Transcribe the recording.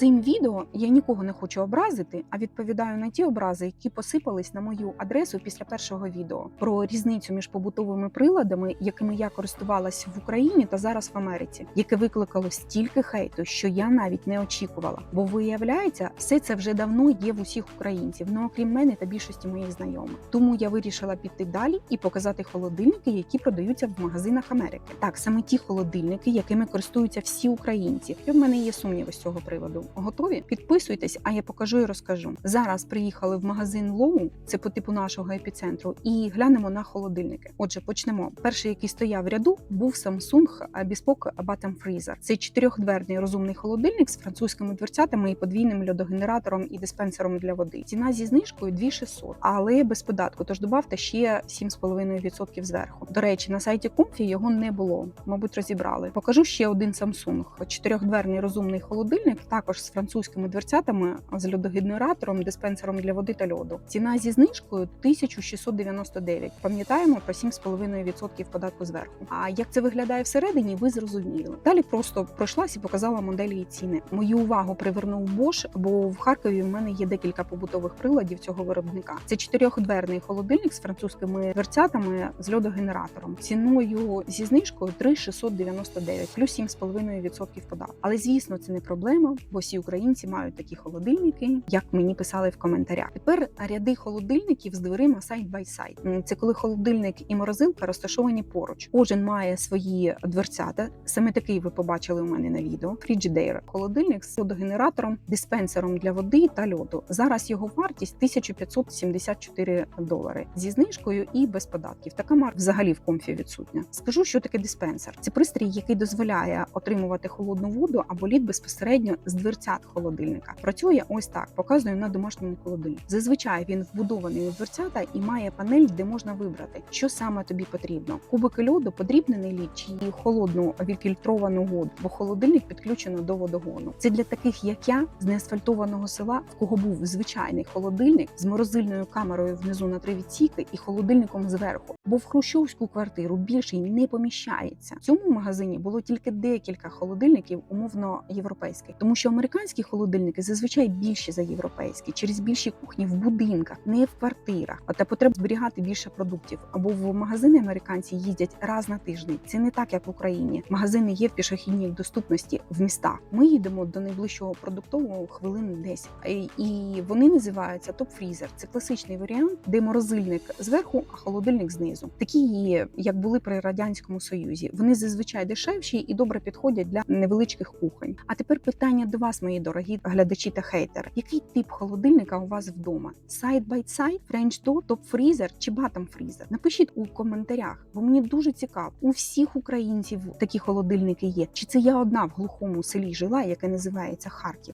Цим відео я нікого не хочу образити, а відповідаю на ті образи, які посипались на мою адресу після першого відео про різницю між побутовими приладами, якими я користувалась в Україні та зараз в Америці, яке викликало стільки хейту, що я навіть не очікувала. Бо виявляється, все це вже давно є в усіх українців, ну окрім мене та більшості моїх знайомих. Тому я вирішила піти далі і показати холодильники, які продаються в магазинах Америки. Так, саме ті холодильники, якими користуються всі українці. І в мене є сумніви з цього приводу. Готові? Підписуйтесь, а я покажу і розкажу. Зараз приїхали в магазин Лоу, це по типу нашого епіцентру, і глянемо на холодильники. Отже, почнемо. Перший, який стояв в ряду, був Samsung Bespoke Bottom Freezer. Це чотирьохдверний розумний холодильник з французькими дверцятами і подвійним льодогенератором і диспенсером для води. Ціна зі знижкою 2600, але без податку. Тож добавте ще 7,5% зверху. До речі, на сайті Comfy його не було. Мабуть, розібрали. Покажу ще один Samsung. Чотирьохдверний розумний холодильник, також з французькими дверцятами, з льодогенератором, диспенсером для води та льоду. Ціна зі знижкою 1699. Пам'ятаємо про 7,5% податку зверху. А як це виглядає всередині, ви зрозуміли. Далі просто пройшлась і показала моделі і ціни. Мою увагу привернув Bosch, бо в Харкові в мене є декілька побутових приладів цього виробника. Це чотирьохдверний холодильник з французькими дверцятами з льодогенератором. Ціною зі знижкою 3,699, плюс 7,5% податку. Але звісно, це не проблема, бо всі українці мають такі холодильники, як мені писали в коментарях. Тепер ряди холодильників з дверима бай сайд. М, Це коли холодильник і морозилка розташовані поруч. Кожен має свої дверцята. Саме такий ви побачили у мене на відео. Frigidaire. холодильник з водогенератором, диспенсером для води та льоду. Зараз його вартість 1574 долари зі знижкою і без податків. Така марка взагалі в комфі відсутня. Скажу, що таке диспенсер. Це пристрій, який дозволяє отримувати холодну воду або лід безпосередньо з дверцят холодильника. Працює ось так, показую на домашньому холодильнику. Зазвичай він вбудований у дверцята і має панель, де можна вибрати, що саме тобі потрібно: кубики льоду, подрібнений лід чи холодну відфільтровану воду, бо холодильник підключено до водогону. Це для таких, як я, з неасфальтованого села, в кого був звичайний холодильник з морозильною камерою внизу на три відсіки і холодильником зверху. Бо в хрущовську квартиру більше й не поміщається. В цьому магазині було тільки декілька холодильників, умовно європейських, тому що американські холодильники зазвичай більші за європейські, через більші кухні в будинках, не в квартирах. А та потрібно зберігати більше продуктів. Або в магазини американці їздять раз на тиждень. Це не так, як в Україні. Магазини є в пішохідній доступності в містах. Ми їдемо до найближчого продуктового хвилин 10. І- І вони називаються топ-фрізер. Це класичний варіант, де морозильник зверху, а холодильник знизу. Такі є, як були при радянському союзі. Вони зазвичай дешевші і добре підходять для невеличких кухонь. А тепер питання до вас, мої дорогі глядачі та хейтери. Який тип холодильника у вас вдома? Side by side, French door, топ-фрізер чи bottom freezer? Напишіть у коментарях, бо мені дуже цікаво. У всіх українців такі холодильники є. Чи це я одна в глухому селі жила, яке називається Харків?